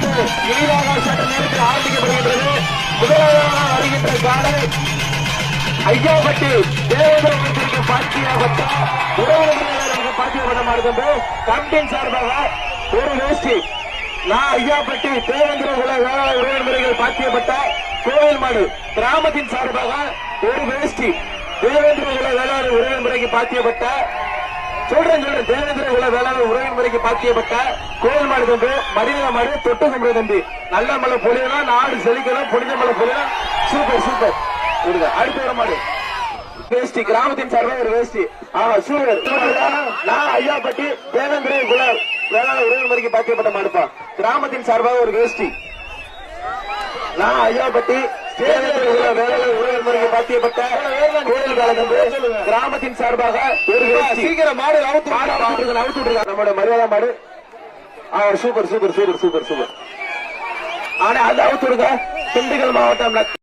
விட்டு இழிவாக சட்ட நேரத்தில் ஆரம்பிக்கப்படுகின்றது முதலாவதாக வருகின்ற காலை ஐயாபட்டி தேவேந்திரத்திற்கு பாத்தியப்பட்ட உறவினர்களுக்கு பாத்தியப்படமா இருக்கின்ற கமிட்டியின் சார்பாக ஒரு வேஷ்டி. நான் ஐயாபட்டி தேவேந்திர உலக உறவினர்கள் பாத்தியப்பட்ட கோயில் மாடு. கிராமத்தின் சார்பாக ஒரு வேஷ்டி. தேவேந்திர உலக வேளாண் உறவினருக்கு பாத்தியப்பட்ட சொல்றேன் சொல்றேன். தேவேந்திர குல வேளாண் உறவின் முறைக்கு பாத்தியப்பட்ட கோயில் மாடு தம்பி மடிநில மாடு தொட்டு கும்பிடு தம்பி. நல்ல மலை பொழியணும் நாடு செழிக்கணும் புனித மலை பொழியணும் சூப்பர் சூப்பர். கொடுங்க அடுத்து வர மாடு. வேஷ்டி கிராமத்தின் சார்பாக ஒரு வேஷ்டி. ஆ சூப்பர் நான் ஐயாப்பட்டி தேவேந்திர குல வேளாண் உறவின் முறைக்கு பாத்தியப்பட்ட மாடுப்பா. கிராமத்தின் சார்பாக ஒரு வேஷ்டி. நான் ஐயாப்பட்டி தேவேந்திர குல வேளாண் உறவின் முறைக்கு பாத்தியப்பட்ட கிராமத்தின் சார்பாக சீக்கிரம் மாடு அவுத்து அவுத்து விட்டுருங்க. நம்மளோட மரியாதை மாடு. Super super super super super. ஆனா அது அவுத்து விடுங்க திண்டுக்கல் மாவட்டம்